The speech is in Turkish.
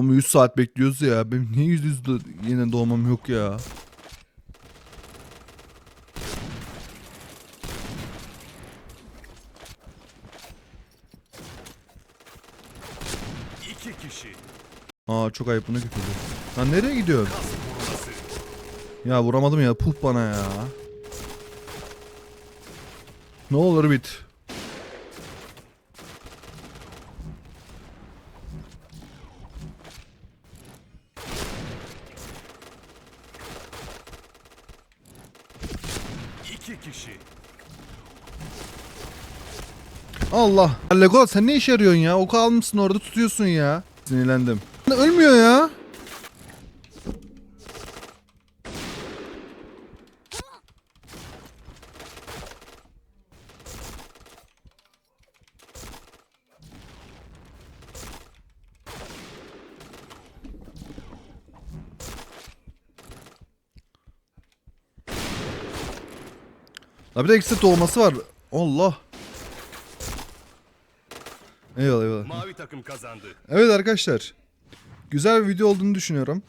Ama 100 saat bekliyoruz ya. Benim niye yüz yüz yine doğmam yok ya. İki kişi. Aa çok ayıp bunu götürdü. Lan nereye gidiyorsun? Ya vuramadım ya. Puh bana ya. Ne olur bit. İki kişi. Allah. Legolas sen ne işe yarıyorsun ya? Oku almışsın orada tutuyorsun ya. Sinirlendim. Ölmüyor ya. La bir de ekstra doğması var. Allah. Eyvallah eyvallah. Mavi takım kazandı. Evet arkadaşlar. Güzel bir video olduğunu düşünüyorum.